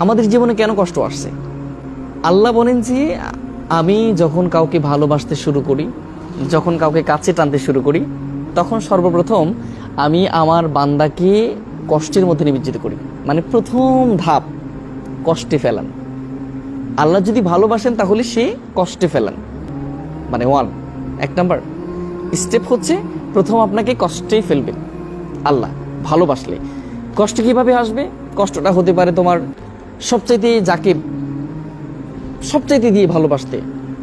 আমাদের জীবনে কেন কষ্ট আসছে? আল্লাহ বলেন যে, আমি যখন কাউকে ভালোবাসতে শুরু করি, যখন কাউকে কাছে টানতে শুরু করি, তখন সর্বপ্রথম আমি আমার বান্দাকে কষ্টের মধ্যে নিমজ্জিত করি। মানে প্রথম ধাপ, কষ্টে ফেলান। আল্লাহ যদি ভালোবাসেন, তাহলে সে কষ্টে ফেলান। মানে ওয়ান এক নাম্বার স্টেপ হচ্ছে, প্রথম আপনাকে কষ্টেই ফেলবে। আল্লাহ, ভালোবাসলে। কষ্ট কীভাবে আসবে? কষ্টটা হতে পারে তোমার সবচাইতে যাকে সবচাইতে দিয়ে ভালোবাসতে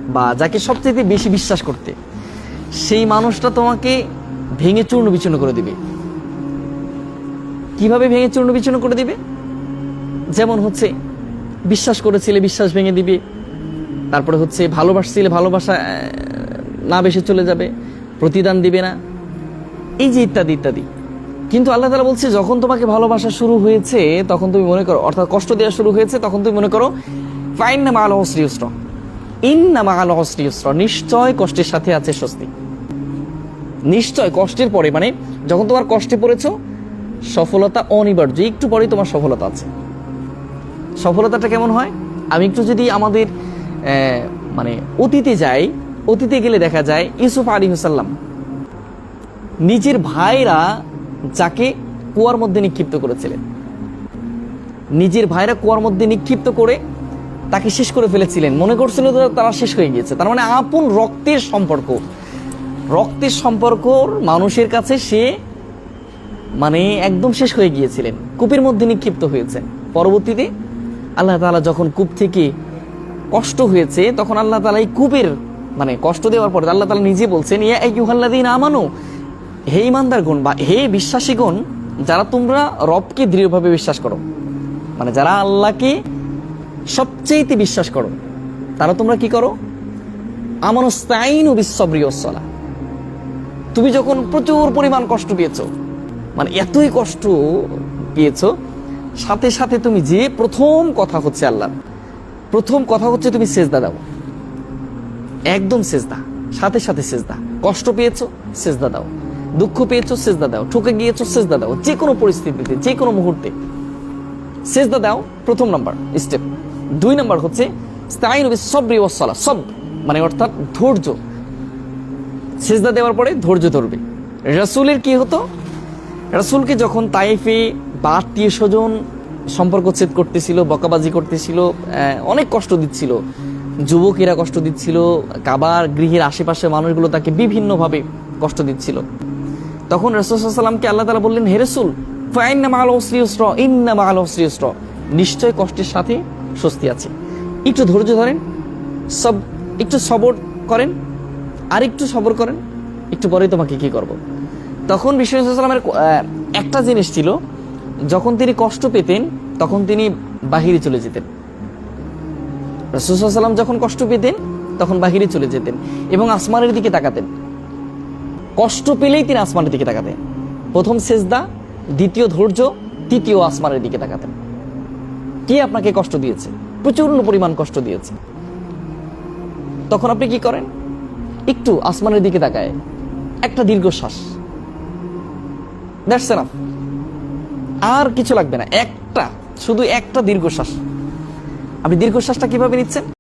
বা যাকে সবচাইতে বেশি বিশ্বাস করতে, সেই মানুষটা তোমাকে ভেঙে চূর্ণ বিচূর্ণ করে দিবে। কীভাবে ভেঙে চূর্ণ বিচূর্ণ করে দিবে? যেমন হচ্ছে, বিশ্বাস করেছিলে, বিশ্বাস ভেঙে দিবে। তারপরে হচ্ছে, ভালোবাসছিলে, ভালোবাসা না বেশি চলে যাবে, প্রতিদান দিবে না। এই যে ইত্যাদি ইত্যাদি। কিন্তু আল্লাহ তালা বলছে, যখন তোমাকে ভালোবাসা শুরু হয়েছে, তখন তুমি মনে করো, অর্থাৎ কষ্ট দেওয়া শুরু হয়েছে, তখন তুমি মনে করো ফাইন নামা আলো হস্রিউস্র ইন নামা আলো হস্রিউস্র নিশ্চয় কষ্টের সাথে আছে স্বস্তি। নিশ্চয় কষ্টের পরে মানে যখন তোমার কষ্টে পড়েছো, সফলতা অনিবার্য, একটু পরেই তোমার সফলতা আছে। সফলতাটা কেমন হয়? আমি একটু যদি আমাদের মানে অতীতে যাই, অতীতে গেলে দেখা যায়, ইউসুফ আলী হুসাল্লাম নিজের ভাইরা যাকে কুয়ার মধ্যে নিক্ষিপ্ত করেছিলেন। নিজের ভাইরা কুয়ার মধ্যে নিক্ষিপ্ত করে তাকে শেষ করে ফেলেছিলেন। মনে করছিল তারা শেষ হয়ে গিয়েছে। তার মানে আপন রক্তের সম্পর্ক। রক্তের সম্পর্কর মানুষের কাছে সে মানে একদম শেষ হয়ে গিয়েছিলেন। কূপের মধ্যে নিক্ষিপ্ত হয়েছে। পরবর্তীতে আল্লাহ তাআলা যখন কূপ থেকে কষ্ট হয়েছে, তখন আল্লাহ তাআলা এই কূপের মানে কষ্ট দেওয়ার পরে আল্লাহ তালা নিজে বলছেন, ইয়া আইয়ুহাল্লাযীনা আমানু হে ইমানদারগণ বা হে বিশ্বাসীগণ যারা তোমরা রবকে দৃঢ়ভাবে বিশ্বাস করো মানে যারা আল্লাহকে সবচেয়েতে বিশ্বাস করো, তারা তোমরা কি করো? আমানুস্তাইনু বিশ্বব্রিয়সলা তুমি যখন প্রচুর পরিমাণ কষ্ট পেয়েছ মানে এতই কষ্ট পেয়েছ, সাথে সাথে তুমি যে প্রথম কথা হচ্ছে আল্লাহ প্রথম কথা হচ্ছে তুমি সেজদা দাও। একদম সেজদা, সাথে সাথে সেজদা। কষ্ট পেয়েছ, সেজদা দাও। দুঃখ পেয়েছ, সেজদা দাও। ঠকে গিয়েছো, সেজদা দাও। যে কোনো পরিস্থিতিতে, যে কোনো মুহূর্তে। সেজদা দাও, প্রথম নাম্বার স্টেপ দুই নাম্বার হচ্ছে স্তাইন সবরি ওয়াসলা সব মানে অর্থাৎ ধৈর্য। সেজদা দেওয়ার পরে ধৈর্য ধরবে। রাসূলের কি হতো? রাসূলকে যখন তাইফে বা আত্মীয় স্বজন সম্পর্ক ছেদ করতেছিল, বকাবাজি করতেছিল অনেক কষ্ট দিচ্ছিল। যুবকেরা কষ্ট দিচ্ছিল, কাবার গৃহের আশেপাশে মানুষগুলো তাকে বিভিন্নভাবে কষ্ট দিচ্ছিল। তখন রসুলামকে আল্লাহ তালা বললেন, হে রসুল, ফাইন্না মাল অশ্রিয়স্র ইন্না মাল অশ্রিয়স্র নিশ্চয় কষ্টের সাথে স্বস্তি আছে। একটু ধৈর্য ধরেন, সব, একটু সবর করেন, আর একটু সবর করেন, একটু পরেই তোমাকে কি করব। তখন বিশ্বসাল্লামের একটা জিনিস ছিল, যখন তিনি কষ্ট পেতেন, তখন তিনি বাহিরে চলে যেতেন। রসুলাম যখন কষ্ট পেতেন, তখন বাহিরে চলে যেতেন এবং আসমানের দিকে তাকাতেন। কষ্ট পেলেই তিনি আসমানের দিকে তাকাতেন। প্রথম সেজদা, দ্বিতীয় ধৈর্য, তৃতীয় আসমানের দিকে তাকাতেন। কে আপনাকে কষ্ট দিয়েছে? প্রচুর পরিমাণ কষ্ট দিয়েছে। তখন আপনি কি করেন? একটু আসমানের দিকে তাকায়। একটা দীর্ঘশ্বাস। দ্যাটস আর কিছু লাগবে না। একটা, শুধু একটা দীর্ঘশ্বাস। আপনি দীর্ঘশ্বাসটা কীভাবে নিচ্ছেন?